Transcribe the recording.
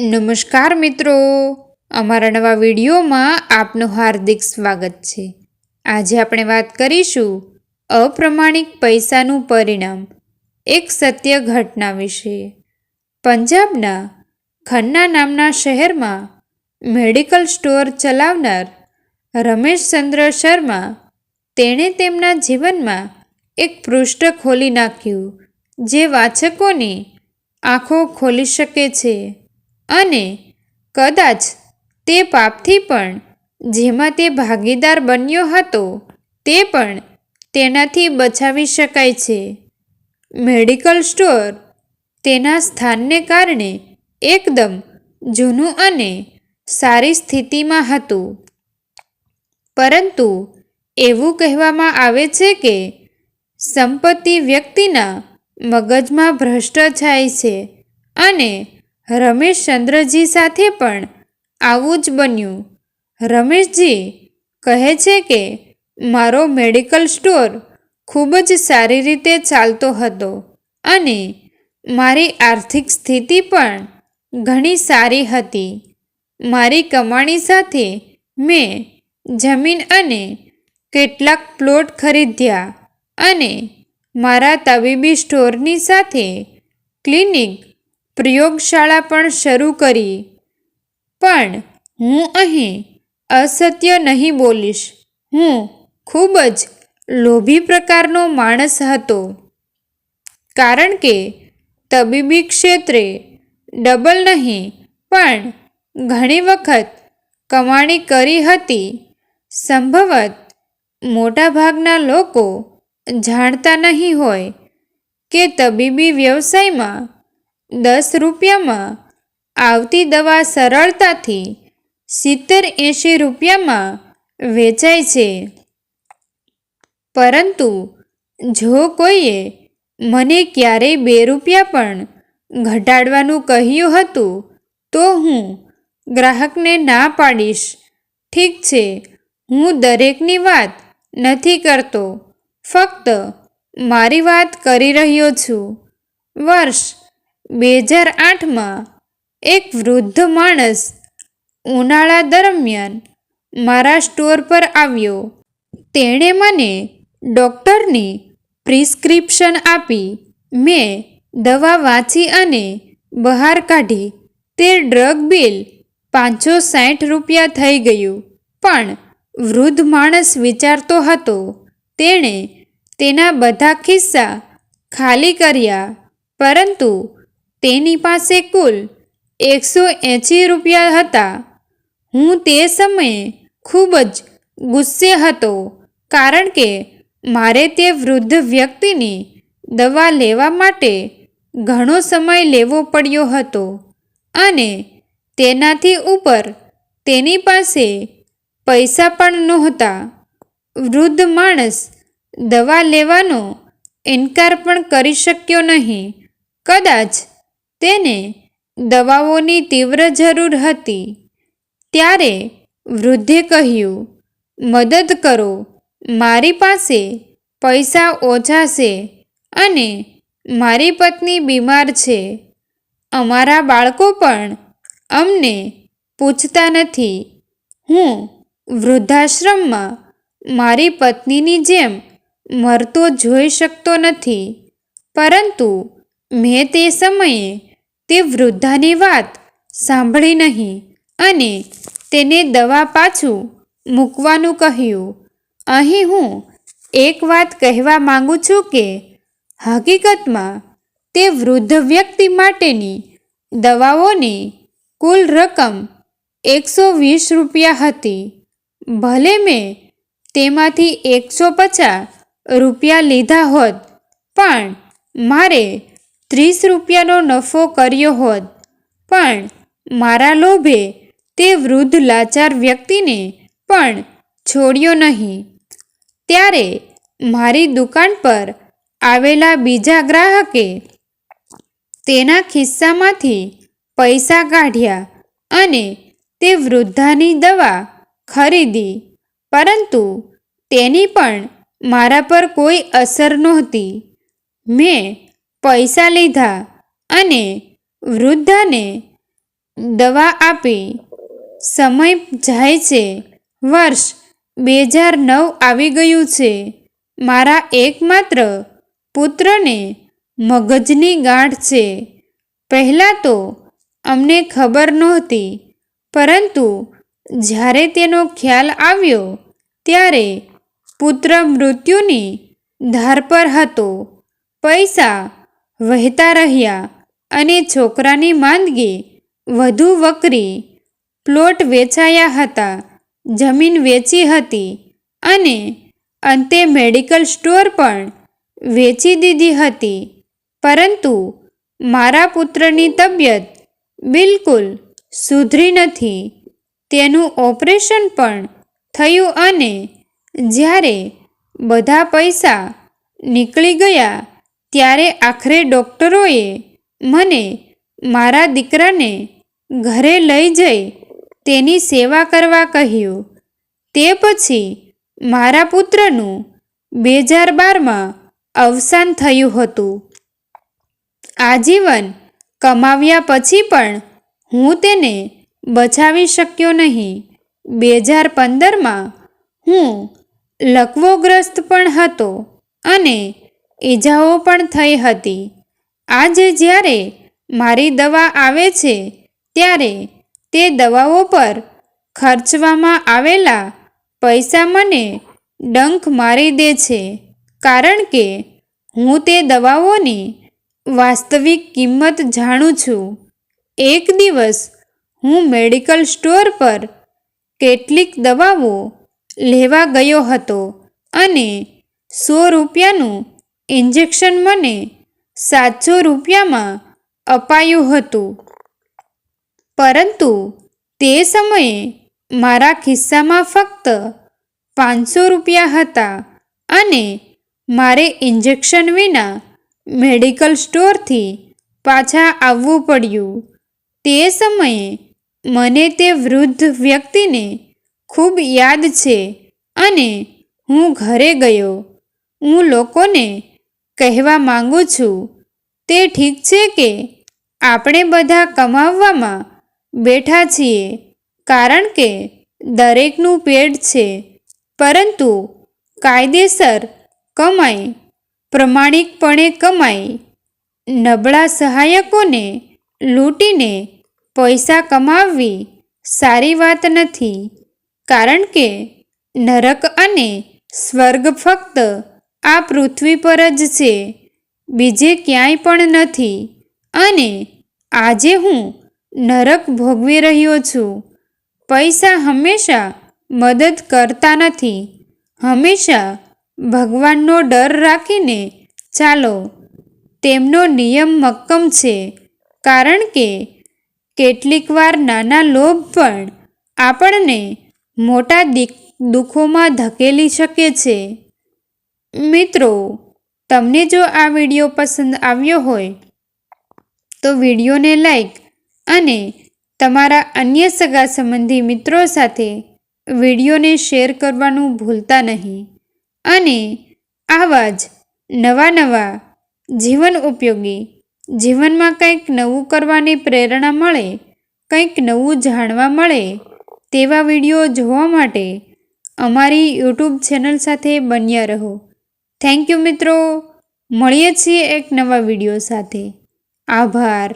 નમસ્કાર મિત્રો. અમારા નવા વિડીયોમાં આપનું હાર્દિક સ્વાગત છે. આજે આપણે વાત કરીશું અપ્રમાણિક પૈસાનું પરિણામ, એક સત્ય ઘટના વિશે. પંજાબના ખન્ના નામના શહેરમાં મેડિકલ સ્ટોર ચલાવનાર રમેશચંદ્ર શર્મા તેણે તેમના જીવનમાં એક પૃષ્ઠ ખોલી નાખ્યું, જે વાચકોની આંખો ખોલી શકે છે. અને કદાચ તે પાપથી પણ જેમાં તે ભાગીદાર બન્યો હતો, તે પણ તેનાથી બચાવી શકાય છે. મેડિકલ સ્ટોર તેના સ્થાનને કારણે એકદમ જૂનું અને સારી સ્થિતિમાં હતું. પરંતુ એવું કહેવામાં આવે છે કે સંપત્તિ વ્યક્તિના મગજમાં ભ્રષ્ટ થાય છે અને રમેશચંદ્રજી સાથે પણ આવું જ બન્યું. રમેશજી કહે છે કે, મારો મેડિકલ સ્ટોર ખૂબ જ સારી રીતે ચાલતો હતો અને મારી આર્થિક સ્થિતિ પણ ઘણી સારી હતી. મારી કમાણી સાથે મેં જમીન અને કેટલાક પ્લોટ ખરીદ્યા અને મારા તબીબી સ્ટોરની સાથે ક્લિનિક પ્રયોગશાળા પણ શરૂ કરી. પણ હું અહીં અસત્ય નહીં બોલીશ. હું ખૂબ જ લોભી પ્રકારનો માણસ હતો. કારણ કે તબીબી ક્ષેત્રે ડબલ નહીં, પણ ઘણી વખત કમાણી કરી હતી. સંભવત મોટાભાગના લોકો જાણતા નહીં હોય કે તબીબી વ્યવસાયમાં દસ રૂપિયામાં આવતી દવા સરળતાથી સિત્તેર એંશી રૂપિયામાં વેચાય છે. પરંતુ જો કોઈએ મને ક્યારેય બે રૂપિયા પણ ઘટાડવાનું કહ્યું હતું, તો હું ગ્રાહકને ના પાડીશ. ઠીક છે, હું દરેકની વાત નથી કરતો, ફક્ત મારી વાત કરી રહ્યો છું. વર્ષ બે હજાર આઠમાં એક વૃદ્ધ માણસ ઉનાળા દરમિયાન મારા સ્ટોર પર આવ્યો. તેણે મને ડૉક્ટરની પ્રિસ્ક્રિપ્શન આપી. મેં દવા વાંચી અને બહાર કાઢી. તે ડ્રગ બિલ પાંચસો સાઠ રૂપિયા થઈ ગયું. પણ વૃદ્ધ માણસ વિચારતો હતો, તેણે તેના બધા ખિસ્સા ખાલી કર્યા, પરંતુ તેની પાસે કુલ એકસો એંશી રૂપિયા હતા. હું તે સમયે ખૂબ જ ગુસ્સે હતો, કારણ કે મારે તે વૃદ્ધ વ્યક્તિની દવા લેવા માટે ઘણો સમય લેવો પડ્યો હતો અને તેનાથી ઉપર તેની પાસે પૈસા પણ નહોતા. વૃદ્ધ માણસ દવા લેવાનો ઇનકાર પણ કરી શક્યો નહીં. કદાચ તેને દવાઓની તીવ્ર જરૂર હતી. ત્યારે વૃદ્ધે કહ્યું, મદદ કરો, મારી પાસે પૈસા ઓછા છે અને મારી પત્ની બીમાર છે. અમારા બાળકો પણ અમને પૂછતા નથી. હું વૃદ્ધાશ્રમમાં મારી પત્નીની જેમ મરતો જોઈ શકતો નથી. પરંતુ મેં તે સમયે તે વૃદ્ધાની વાત સાંભળી નહીં અને તેને દવા પાછું મૂકવાનું કહ્યું. અહીં હું એક વાત કહેવા માંગુ છું કે હકીકતમાં તે વૃદ્ધ વ્યક્તિ માટેની દવાઓની કુલ રકમ એકસો વીસ રૂપિયા હતી. ભલે મેં તેમાંથી એકસો પચાસ રૂપિયા લીધા હોત, પણ મારે ત્રીસ રૂપિયાનો નફો કર્યો હોત. પણ મારા લોભે તે વૃદ્ધ લાચાર વ્યક્તિને પણ છોડ્યો નહીં. ત્યારે મારી દુકાન પર આવેલા બીજા ગ્રાહકે તેના ખિસ્સામાંથી પૈસા કાઢ્યા અને તે વૃદ્ધાની દવા ખરીદી. પરંતુ તેની પણ મારા પર કોઈ અસર નહોતી. મેં પૈસા લીધા અને વૃદ્ધાને દવા આપી. સમય જાય છે. વર્ષ બે હજાર નવ આવી ગયું છે. મારા એકમાત્ર પુત્રને મગજની ગાંઠ છે. પહેલાં તો અમને ખબર નહોતી, પરંતુ જ્યારે તેનો ખ્યાલ આવ્યો, ત્યારે પુત્ર મૃત્યુની ધાર પર હતો. પૈસા વહેતા રહ્યા અને છોકરાની માંદગી વધુ વકરી. પ્લોટ વેચાયા હતા, જમીન વેચી હતી અને અંતે મેડિકલ સ્ટોર પણ વેચી દીધી હતી. પરંતુ મારા પુત્રની તબિયત બિલકુલ સુધરી નથી. તેનું ઓપરેશન પણ થયું અને જ્યારે બધા પૈસા નીકળી ગયા ત્યારે આખરે ડૉક્ટરોએ મને મારા દીકરાને ઘરે લઈ જઈ તેની સેવા કરવા કહ્યું. તે પછી મારા પુત્રનું બે હજાર બારમાં અવસાન થયું હતું. આજીવન કમાવ્યા પછી પણ હું તેને બચાવી શક્યો નહીં. બે હજાર પંદરમાં હું લકવોગ્રસ્ત પણ હતો અને ઈજાઓ પણ થઈ હતી. આજે જ્યારે મારી દવા આવે છે, ત્યારે તે દવાઓ પર ખર્ચવામાં આવેલા પૈસા મને ડંખ મારી દે છે, કારણ કે હું તે દવાઓની વાસ્તવિક કિંમત જાણું છું. એક દિવસ હું મેડિકલ સ્ટોર પર કેટલીક દવાઓ લેવા ગયો હતો અને સો રૂપિયાનું ઇન્જેક્શન મને સાતસો રૂપિયામાં અપાયું હતું. પરંતુ તે સમયે મારા ખિસ્સામાં ફક્ત પાંચસો રૂપિયા હતા અને મારે ઇન્જેક્શન વિના મેડિકલ સ્ટોરથી પાછા આવવું પડ્યું. તે સમયે મને તે વૃદ્ધ વ્યક્તિને ખૂબ યાદ છે અને હું ઘરે ગયો. હું લોકોને કહેવા માંગુ છું, તે ઠીક છે કે આપણે બધા કમાવવામાં બેઠા છીએ, કારણ કે દરેકનું પેટ છે. પરંતુ કાયદેસર કમાઈ, પ્રમાણિકપણે કમાઈ, નબળા સહાયકોને લૂંટીને પૈસા કમાવવી સારી વાત નથી, કારણ કે નરક અને સ્વર્ગ ફક્ત આ પૃથ્વી પર જ છે. બીજે ક્યાંય પણ નથી. અને આજે હું નરક ભોગવી રહ્યો છું. પૈસા હંમેશા મદદ કરતા નથી. હંમેશા ભગવાનનો ડર રાખીને ચાલો. તેમનો નિયમ મક્કમ છે. કારણ કે કેટલીક વાર નાના લોભ પણ આપણને મોટા દુઃખોમાં ધકેલી શકે છે. મિત્રો, તમને જો આ વીડિયો પસંદ આવ્યો હોય, તો વિડીયોને લાઈક અને તમારા અન્ય સગા સંબંધી મિત્રો સાથે વિડીયોને શેર કરવાનું ભૂલતા નહીં. અને આવા જ નવા નવા જીવન ઉપયોગી, જીવનમાં કંઈક નવું કરવાની પ્રેરણા મળે, કંઈક નવું જાણવા મળે, તેવા વીડિયો જોવા માટે અમારી યુટ્યુબ ચેનલ સાથે બન્યા રહો. થેન્ક યુ મિત્રો. મળીએ છીએ એક નવા વીડિયો સાથે. આભાર.